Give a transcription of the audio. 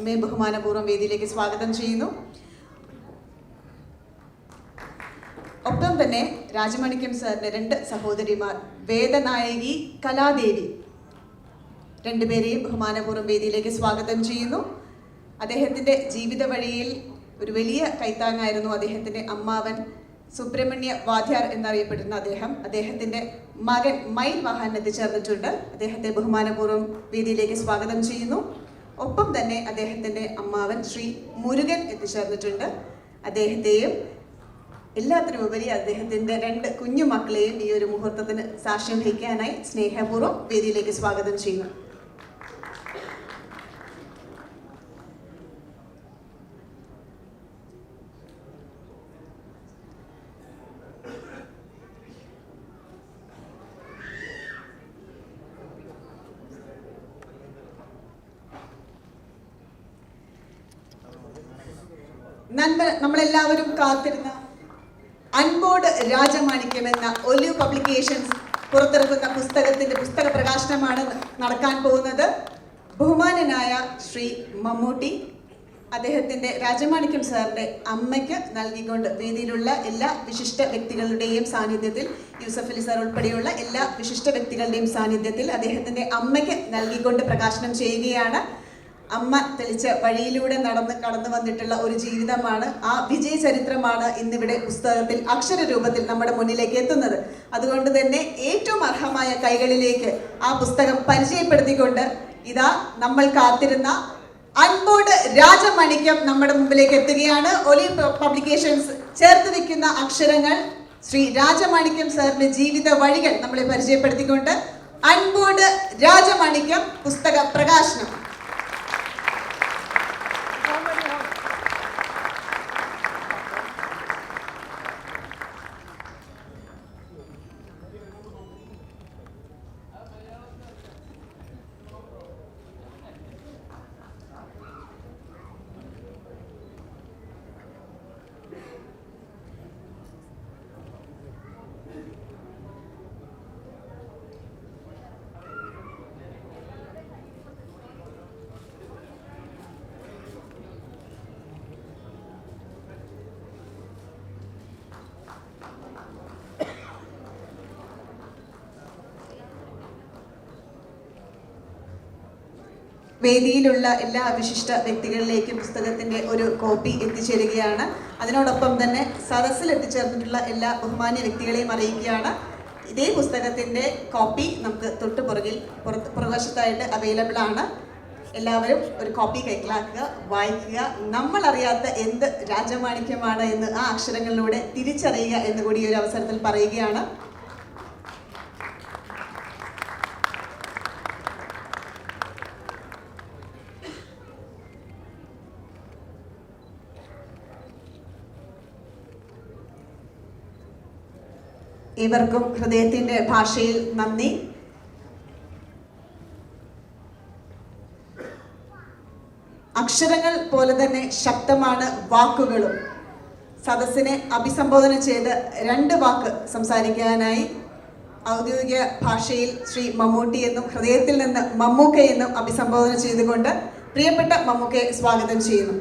അമ്മയെ ബഹുമാനപൂർവം വേദിയിലേക്ക് സ്വാഗതം ചെയ്യുന്നു. ഒപ്പം തന്നെ രാജമാണിക്യം സാറിന്റെ രണ്ട് സഹോദരിമാർ വേദനായകി കലാദേവി രണ്ടുപേരെയും ബഹുമാനപൂർവം വേദിയിലേക്ക് സ്വാഗതം ചെയ്യുന്നു. അദ്ദേഹത്തിന്റെ ജീവിത വഴിയിൽ ഒരു വലിയ കൈത്താങ്ങായിരുന്നു അദ്ദേഹത്തിന്റെ അമ്മാവൻ സുബ്രഹ്മണ്യ വാദ്യാർ എന്നറിയപ്പെടുന്ന അദ്ദേഹം. അദ്ദേഹത്തിന്റെ മകൻ മൈൽ വാഹൻ എത്തിച്ചേർന്നിട്ടുണ്ട് അദ്ദേഹത്തെ ബഹുമാനപൂർവം വേദിയിലേക്ക് സ്വാഗതം ചെയ്യുന്നു. ഒപ്പം തന്നെ അദ്ദേഹത്തിന്റെ അമ്മാവൻ ശ്രീ മുരുകൻ എത്തിച്ചേർന്നിട്ടുണ്ട്. അദ്ദേഹത്തെയും എല്ലാത്തിനും ഉപരി അദ്ദേഹത്തിന്റെ രണ്ട് കുഞ്ഞു മക്കളെയും ഈ ഒരു മുഹൂർത്തത്തിന് സാക്ഷ്യം വഹിക്കാനായി സ്നേഹപൂർവം വേദിയിലേക്ക് സ്വാഗതം ചെയ്യുന്നു. നന്മ നമ്മളെല്ലാവരും കാത്തിരുന്ന അൻപോട് രാജമാണിക്യം എന്ന ഒലിവ് പബ്ലിക്കേഷൻസ് പുറത്തിറക്കുന്ന പുസ്തകത്തിന്റെ പുസ്തക പ്രകാശനമാണ് നടക്കാൻ പോകുന്നത്. ബഹുമാനനായ ശ്രീ മമ്മൂട്ടി അദ്ദേഹത്തിന്റെ രാജമാണിക്യം സാറിന്റെ അമ്മയ്ക്ക് നൽകിക്കൊണ്ട് വേദിയിലുള്ള എല്ലാ വിശിഷ്ട വ്യക്തികളുടെയും സാന്നിധ്യത്തിൽ യൂസഫ് അലി സാർ ഉൾപ്പെടെയുള്ള എല്ലാ വിശിഷ്ട വ്യക്തികളുടെയും സാന്നിധ്യത്തിൽ അദ്ദേഹത്തിന്റെ അമ്മയ്ക്ക് നൽകിക്കൊണ്ട് പ്രകാശനം ചെയ്യുകയാണ്. അമ്മ തെളിച്ച വഴിയിലൂടെ നടന്ന് കടന്നു വന്നിട്ടുള്ള ഒരു ജീവിതമാണ് ആ വിജയ ചരിത്രമാണ് ഇന്നിവിടെ പുസ്തകത്തിൽ അക്ഷരരൂപത്തിൽ നമ്മുടെ മുന്നിലേക്ക് എത്തുന്നത്. അതുകൊണ്ട് തന്നെ ഏറ്റവും അർഹമായ കൈകളിലേക്ക് ആ പുസ്തകം പരിചയപ്പെടുത്തിക്കൊണ്ട് ഇതാ നമ്മൾ കാത്തിരുന്ന അൻപോട് രാജമണിക്കം നമ്മുടെ മുമ്പിലേക്ക് എത്തുകയാണ്. ഒലി പബ്ലിക്കേഷൻസ് ചേർത്ത് വെക്കുന്ന അക്ഷരങ്ങൾ ശ്രീ രാജമാണിക്യം സാറിന്റെ ജീവിത വഴികൾ നമ്മളെ പരിചയപ്പെടുത്തിക്കൊണ്ട് അൻപോട് രാജമാണിക്യം പുസ്തക പ്രകാശനം. വേദിയിലുള്ള എല്ലാ വിശിഷ്ട വ്യക്തികളിലേക്കും പുസ്തകത്തിന്റെ ഒരു കോപ്പി എത്തിച്ചേരുകയാണ്. അതിനോടൊപ്പം തന്നെ സദസ്സിൽ എത്തിച്ചേർന്നിട്ടുള്ള എല്ലാ ബഹുമാന്യ വ്യക്തികളെയും അറിയിക്കുകയാണ്. ഇതേ പുസ്തകത്തിന്റെ കോപ്പി നമുക്ക് തൊട്ട് പുറകിൽ പുറത്ത് പുറകുവശത്തായിട്ട് അവൈലബിൾ ആണ്. എല്ലാവരും ഒരു കോപ്പി കൈക്കലാക്കുക വായിക്കുക. നമ്മൾ അറിയാത്ത എന്ത് രാജമാണിക്യമാണ് എന്ന് ആ അക്ഷരങ്ങളിലൂടെ തിരിച്ചറിയുക എന്ന് കൂടി ഒരു അവസരത്തിൽ പറയുകയാണ്. ഇവർക്കും ഹൃദയത്തിന്റെ ഭാഷയിൽ നന്ദി. അക്ഷരങ്ങൾ പോലെ തന്നെ ശക്തമാണ് വാക്കുകളും. സദസ്സിനെ അഭിസംബോധന ചെയ്ത് രണ്ട് വാക്ക് സംസാരിക്കാനായി ഔദ്യോഗിക ഭാഷയിൽ ശ്രീ മമ്മൂട്ടി എന്നും ഹൃദയത്തിൽ നിന്ന് മമ്മൂക്ക എന്നും അഭിസംബോധന ചെയ്തുകൊണ്ട് പ്രിയപ്പെട്ട മമ്മൂക്കയെ സ്വാഗതം ചെയ്യുന്നു.